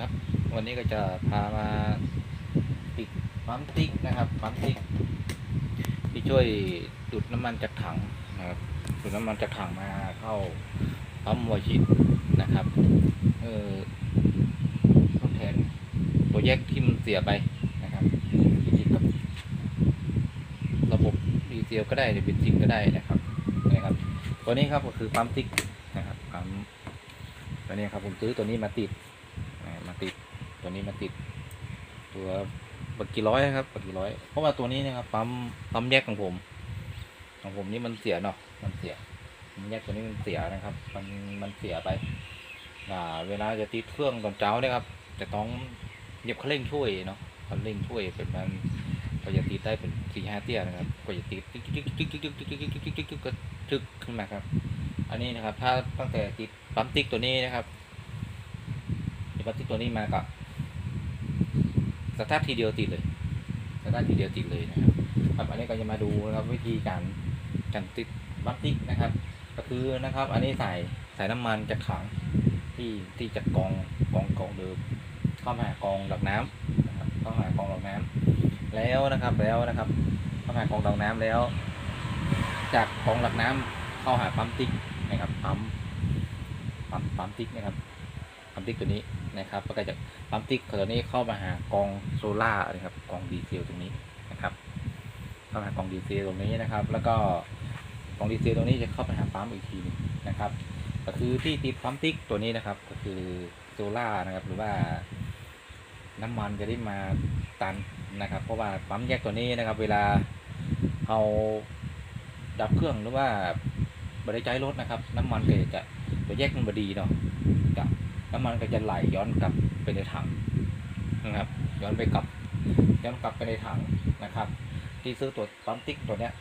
ครับ วันนี้ก็จะพามาติดปั๊มติ๊กนะครับปั๊มติ๊กที่ช่วยดูดน้ำมันจากถังนะครับดูดน้ำมันจากถังมาเข้าปั๊มวอชิตนะครับเออทดแทนตัวแยกที่มันเสียไปนะครับกับระบบดีเซลก็ได้หรือเบนซินก็ได้นะครับนะครับ ตัวนี้ครับก็คือปั๊มติ๊กนะครับปั๊มตัวนี้ครับผมซื้อตัวนี้มาติด ติด ตัวนี้มาติด ตัวบักกี่ร้อยครับบักกี่ร้อย เพราะว่าตัวนี้นะครับปั๊มปั๊มแยกของผม ของผมนี่มันเสียเนาะมันเสียปั๊มแยกตัวนี้มันเสียนะครับ มันมันเสียไปอ่าเวลาจะติดเครื่องตอนเช้าเนี่ยครับจะต้องเหยียบคันเร่งช่วยเนาะคันเร่งช่วยเป็นมันก็จะติดได้เป็นสี่ห้าเตี้ยนะครับก็จะติดติ๊กติ๊กติ๊กติ๊กติ๊กติ๊กติ๊กติ๊กติ๊กติ๊กติ๊กก็ทึกขึ้นมาครับ อันนี้นะครับ ถ้าตั้งแต่ติดปั๊มติ๊กตัวนี้นะครับ ปฏิตัวนี้มากับสตาร์ททีเดียวติดเลยสตาร์ททีเดียวติดเลยนะครับครับอันนี้ก็จะมาดูนะครับวิธีการการติดบัตติกนะครับ ก็คือนะครับ อันนี้ใส่ใส่น้ำมันจากถังที่ที่จากกองกองกองเดิมเข้ามาหากองดักน้ำนะครับเข้ามาหากองดักน้ำแล้วนะครับแล้วนะครับเข้ามาหากองดักน้ำแล้ว จากกองดักน้ำเข้าหาปั๊มติ๊กนะครับปั๊มปั๊มปั๊มติ๊กนะครับ ปั๊มติ๊กตัวนี้นะครับก็จะปั๊มติ๊กตัวนี้เข้ามาหากองโซล่านะครับกองดีเซลตรงนี้นะครับ เข้ามาหากองดีเซลตรงนี้นะครับ แล้วก็กองดีเซลตรงนี้จะเข้าไปหาปั๊มอีกทีนึงนะครับ ก็คือที่ติดปั๊มติ๊กตัวนี้นะครับ ก็คือโซล่านะครับ หรือว่าน้ำมันจะได้มาตันนะครับ เพราะว่าปั๊มแยกตัวนี้นะครับ เวลาเอาดับเครื่องหรือว่าบริใจรถนะครับ น้ำมันก็จะตัวแยกมันบดีเนาะกับ น้ำมันก็จะไหลย้อนกลับไปในถังนะครับ ย้อนไปกลับ ย้อนกลับไปในถังนะครับ ที่ซื้อตัวปั๊มติ๊กตัวเนี้ย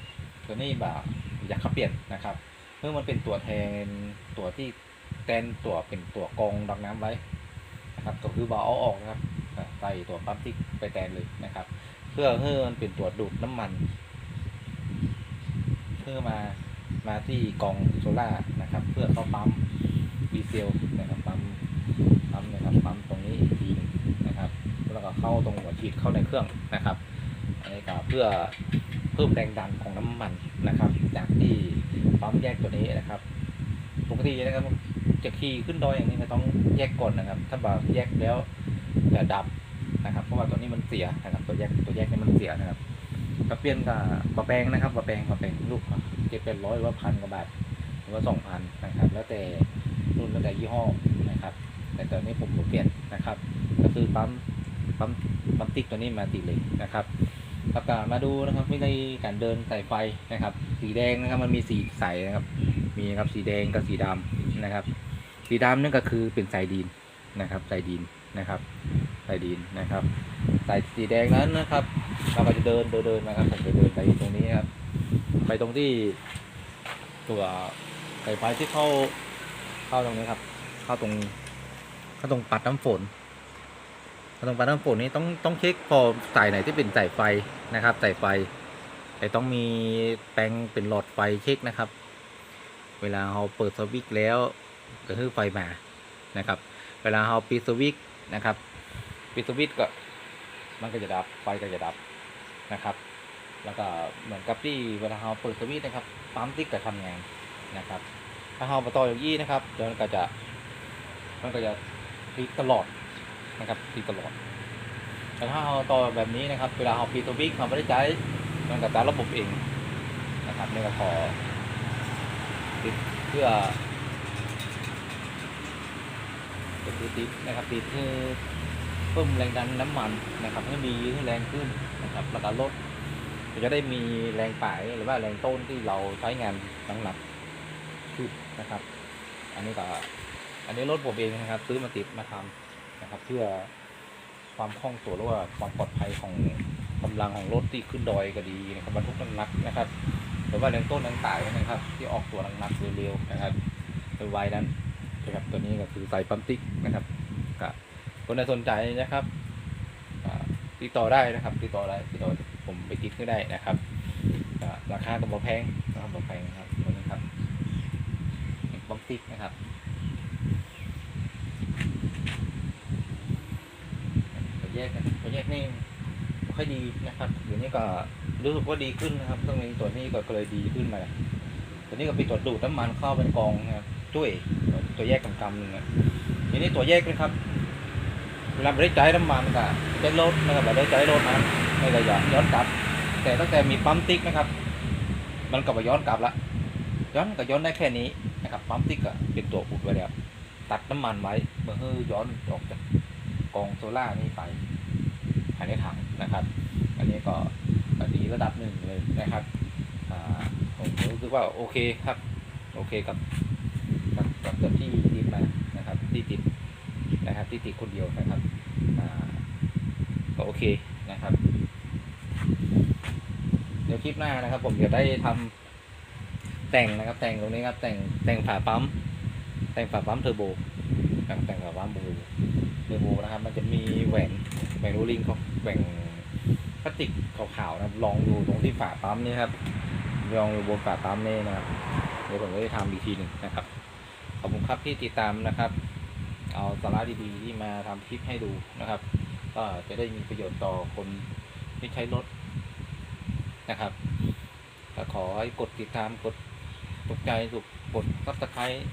ตัวนี้แบบอยากขับเปลี่ยนนะครับเมื่อมันเป็นตัวแทนตัวที่แทนตัวเป็นตัวกรองดักน้ำไว้นะครับ ก็คือเบาเอาออกนะครับใส่ตัวปั๊มติ๊กไปแทนเลยนะครับ เพื่อให้มันเป็นตัวดูดน้ำมัน เพื่อมามาที่กองโซล่าร์นะครับ เพื่อเข้าปั๊มดีเซลนะครับปั๊มตรงนี้อีกทีหนึงนะครับ แล้วก็ เข้าตรงหัวฉีดเข้าในเครื่องนะครับอันนี้ก็เพื่อเพิ่มแรงดันของน้ำมันนะครับ จากที่ปั๊มแยกตัวนี้นะครับปกตินะครับจะขี่ขึ้นดอยอย่างนี้ก็ต้องแยกก่อนนะครับ ถ้าแบบแยกแล้วจะดับนะครับ เพราะว่าตัวนี้มันเสียนะครับ ตัวแยกตัวแยกนี่มันเสียนะครับก็เปลี่ยนกับบะแปงนะครับบะแปงบะแปงลูกเจ็ดเป็นร้อยหรือว่าพันกว่าบาทหรือว่าสองพันนะครับ แล้วแต่รุ่นแล้วแต่ยี่ห้อนะครับ แต่ตอนนี้ผมเปลี่ยนนะครับ ก็คือปั๊ม ปั๊มปั๊มติ๊กตัวนี้มาติดเลยนะครับแล้วก็มาดูนะครับวิธีการเดินสายไฟนะครับ สีแดงนะครับมันมีสีสายนะครับ มีครับสีแดงกับสีดำนะครับ สีดำนั่นก็คือเป็นสายดินนะครับสายดินนะครับสายดินนะครับสายสีแดงนั้นนะครับ เราก็จะเดินเดินเดินนะครับผมจะเดินไปตรงนี้ครับ ไปตรงที่ตัวสายไฟที่เข้าเข้าตรงนี้ครับ เข้าตรงเข้าตรงปัดน้ำฝน ตรงปัดน้ำฝนนี้ต้องต้องเช็คพอสายไหนที่เป็นสายไฟนะครับสายไฟแต่ต้องมีแปลงเป็นหลอดไฟเช็คนะครับ เวลาเราเปิดสวิตช์แล้วก็คือไฟมานะครับ เวลาเราปิดสวิตช์นะครับปิดสวิตช์ก็มันก็จะดับไฟก็จะดับนะครับ แล้วก็เหมือนกับที่เวลาเราเปิดสวิตช์นะครับปั๊มติ๊กก็ทำงานนะครับถ้าเราประต่ออย่างนี้นะครับเดี๋ยวมันก็จะมันก็จะติดตลอด นะครับติดตลอด แต่ถ้าเราต่อแบบนี้นะครับ เวลาเราปีตัวบิ๊กเราไม่ได้ใช้มันก็ตาระบบเองนะครับนี่ก็ขอติดเพื่อก็คือติดนะครับติดเพื่อเพิ่มแรงดันน้ำมันนะครับให้มีให้แรงขึ้นนะครับแล้วก็ลดจะได้มีแรงป่ายหรือว่าแรงต้นที่เราใช้งานหนักๆขึ้นนะครับ อันนี้ก็อันนี้รถผมเองนะครับ ซื้อมาติดมาทำ นะครับ เพื่อความคล่องตัวหรือว่าความปลอดภัยของกำลังของรถที่ขึ้นดอยก็ดีนะครับบรรทุกน้ำหนักนะครับหรือว่าแรงต้นแรงต่ายนะครับ ที่ออกตัวหนักๆเร็วๆนะครับไวๆนั้นนะครับตัวนี้ก็คือสายปั๊มติ๊กนะครับก็คนใดสนใจนะครับติดต่อได้นะครับติดต่อได้ติดต่อผมไปติดก็ได้นะครับราคาก็บ่แพงนะครับบ่แพงครับตัวนี้ครับปั๊มติ๊กนะครับ แยกนะครับตัวแยกนี่ไม่ค่อยดีนะครับเดี๋ยวนี้ก็รู้สึกว่าดีขึ้นนะครับตรงนี้ตัวนี้ก็เลยดีขึ้นมาตัวนี้ก็เป็นตัวดูดน้ำมันเข้าเป็นกองนะครับช่วยตัวแยกกำกำหนึ่งอะทีนี้ตัวแยกนะครับเวลาไม่ได้ใจน้ำมันก็ใช้รถนะครับไม่ได้ใจรถนะไม่ได้ย้อนย้อนกลับ แต่ตั้งแต่มีปั๊มติ๊กนะครับ มันก็ไปย้อนกลับละย้อนก็ย้อนได้แค่นี้นะครับปั๊มติ๊กก็เป็นตัวอุดไว้แล้วตัดน้ำมันไว้เมื่อย้อนออกจาก องโซล่านี่ไปภายในถังนะครับ อันนี้ก็ดีระดับหนึ่งเลยนะครับผมรู้สึกว่าโอเคครับ โอเคกับกับกับกับที่ติดมานะครับที่ติดนะครับที่ติดคนเดียวนะครับก็โอเคนะครับ เดี๋ยวคลิปหน้านะครับ ผมจะได้ทำแต่งนะครับ แต่งตรงนี้ครับแต่งแต่งฝาปั๊มแต่งฝาปั๊มเทอร์โบนะครับแต่งฝาปั๊มเทอร์โบ มันจะมีแหวนแหวนโรลลิงเขาแหวนพลาสติกขาวๆนะครับ ลองดูตรงที่ฝาปั๊มนี่ครับลองดูบนฝาปั๊มนี่นะครับเดี๋ยวผมจะได้ทำอีกทีหนึ่งนะครับขอบคุณครับที่ติดตามนะครับ เอาสาระดีๆที่มาทำคลิปให้ดูนะครับ ก็จะได้มีประโยชน์ต่อคนที่ใช้รถนะครับก็ขอให้กดติดตามกดตกใจถูกกดซับสไครต์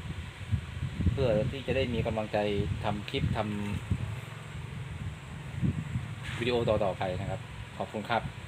เพื่อที่จะได้มีกำลังใจทำคลิปทำ วิดีโอต่อๆไปนะครับ ขอบคุณครับ